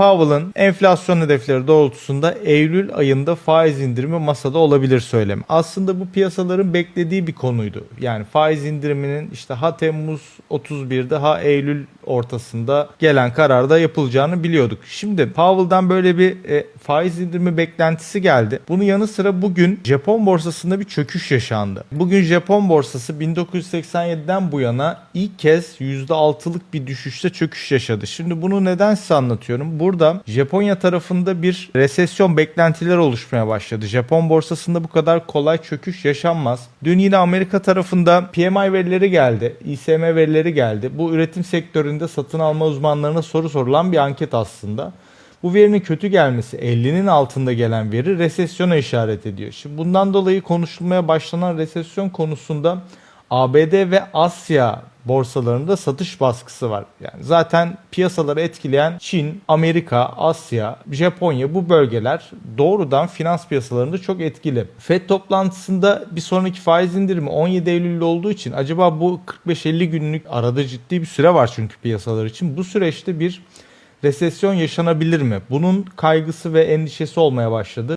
Powell'ın enflasyon hedefleri doğrultusunda Eylül ayında faiz indirimi masada olabilir söylemi. Aslında bu piyasaların beklediği bir konuydu. Yani faiz indiriminin işte ha Temmuz 31'de ha Eylül ortasında gelen kararda yapılacağını biliyorduk. Şimdi Powell'dan böyle bir e, faiz indirimi beklentisi geldi. Bunun yanı sıra bugün Japon borsasında bir çöküş yaşandı. Bugün Japon borsası 1987'den bu yana ilk kez %6'lık bir düşüşte çöküş yaşadı. Şimdi bunu neden size anlatıyorum? Burada Japonya tarafında bir resesyon beklentileri oluşmaya başladı. Japon borsasında bu kadar kolay çöküş yaşanmaz. Dün yine Amerika tarafında PMI verileri geldi. ISM verileri geldi. Bu üretim sektöründe satın alma uzmanlarına soru sorulan bir anket aslında. Bu verinin kötü gelmesi 50'nin altında gelen veri resesyona işaret ediyor. Şimdi bundan dolayı konuşulmaya başlanan resesyon konusunda ABD ve Asya borsalarında satış baskısı var. Yani zaten piyasaları etkileyen Çin, Amerika, Asya, Japonya bu bölgeler doğrudan finans piyasalarında çok etkili. Fed toplantısında bir sonraki faiz indirimi 17 Eylül'de olduğu için acaba bu 45-50 günlük arada ciddi bir süre var çünkü piyasalar için. Bu süreçte bir resesyon yaşanabilir mi? Bunun kaygısı ve endişesi olmaya başladı.